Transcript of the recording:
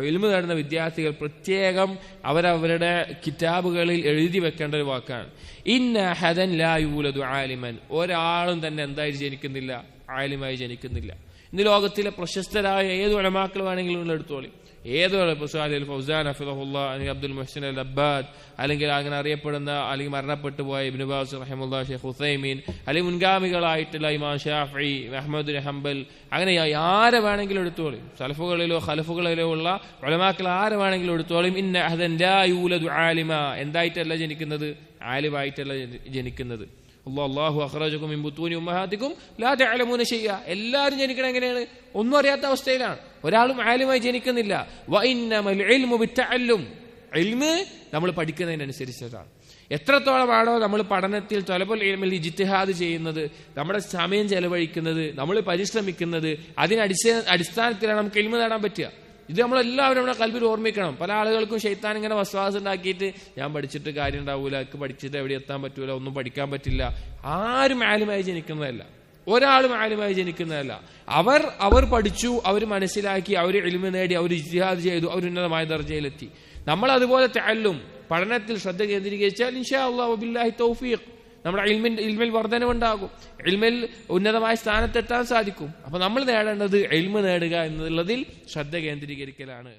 ഇൽമ നേടുന്ന വിദ്യാർത്ഥികൾ പ്രത്യേകം അവരവരുടെ കിതാബുകളിൽ എഴുതി വെക്കേണ്ട ഒരു വാക്കാണ്. ഇന്ന ഹദൻ ലാ യൂലദു ആലിമൻ. ഒരാളും തന്നെ എന്തായി ജനിക്കുന്നില്ല ആലിമായി ജനിക്കുന്നില്ല. ഇന്ന് ലോകത്തിലെ പ്രശസ്തരായ ഏത് ഉലമാക്കൾ വേണമെങ്കിലും നിങ്ങൾ എടുത്തോളി ഏത് അൽ ഫൗസാൻ അഫിദുല്ല അല്ലെങ്കിൽ അബ്ദുൽ മുഹസിൻ അൽ അബ്ബാദ് അല്ലെങ്കിൽ അങ്ങനെ അറിയപ്പെടുന്ന അല്ലെങ്കിൽ മരണപ്പെട്ടു പോയ ഇബ്നുബാസ് റഹമുല്ല ഷെയ്ഖ് ഹുസൈമീൻ അല്ലെങ്കിൽ മുൻഗാമികളായിട്ടുള്ള ഇമാം ഷാഫി അഹമ്മദ് ഹംബൽ അങ്ങനെ ആരെ വേണമെങ്കിലും എടുത്തോളും. സലഫുകളിലോ ഖലഫുകളിലോ ഉള്ള ഒലമാക്കൾ ആരെ വേണമെങ്കിലും എടുത്തോളും. ഇന്ന അഹദൻ ആലിമ. എന്തായിട്ടല്ല ജനിക്കുന്നത്? ആലിമായിട്ടല്ല ജനി- ജനിക്കുന്നത്. അള്ളാഹു അഖ്റജക്കും മിൻ ഉമ്മഹാദിക്കും ലാ തഅലമൂന ഷൈഅ. എല്ലാവരും ജനിക്കണം എങ്ങനെയാണ്? ഒന്നും അറിയാത്ത അവസ്ഥയിലാണ്. ഒരാളും ആലുമായി ജനിക്കുന്നില്ല. ഇൽമ് നമ്മൾ പഠിക്കുന്നതിനനുസരിച്ചിട്ടാണ് എത്രത്തോളമാണോ നമ്മൾ പഠനത്തിൽ തൊലബുൽ ഇൽമിൽ ഇജിത്തിഹാദ് ചെയ്യുന്നത് നമ്മുടെ സമയം ചെലവഴിക്കുന്നത് നമ്മൾ പരിശ്രമിക്കുന്നത് അതിനടിസ്ഥാന അടിസ്ഥാനത്തിലാണ് നമുക്ക് ഇൽമ നേടാൻ പറ്റുക. ഇത് നമ്മളെല്ലാവരും നമ്മുടെ കൽവിൽ ഓർമ്മിക്കണം. പല ആളുകൾക്കും ഷെയ്ത്താൻ ഇങ്ങനെ വസ്വാസം ഉണ്ടാക്കിയിട്ട് ഞാൻ പഠിച്ചിട്ട് കാര്യം ഉണ്ടാവൂല എനിക്ക് പഠിച്ചിട്ട് എവിടെ എത്താൻ പറ്റൂല ഒന്നും പഠിക്കാൻ പറ്റില്ല. ആരും ആലുമായി ജനിക്കുന്നതല്ല. ഒരാളും ആലിമായി ജനിക്കുന്നതല്ല. അവർ അവർ പഠിച്ചു അവർ മനസ്സിലാക്കി അവർ എളിമ നേടി അവർ ഇജ്തിഹാദ് ചെയ്തു അവർ ഉന്നതമായ ദർജയിലെത്തി. നമ്മൾ അതുപോലെ തല്ലും പഠനത്തിൽ ശ്രദ്ധ കേന്ദ്രീകരിച്ചാൽ ഇൻഷാ അള്ളാഹു ബില്ലാഹി തൗഫീഖ്. നമ്മുടെ ഇൽമിൻ ഇൽമിൽ വർധനവുണ്ടാകും. ഇൽമിൽ ഉന്നതമായ സ്ഥാനത്തെത്താൻ സാധിക്കും. അപ്പൊ നമ്മൾ നേടേണ്ടത് എൽമ നേടുക എന്നുള്ളതിൽ ശ്രദ്ധ കേന്ദ്രീകരിക്കലാണ്.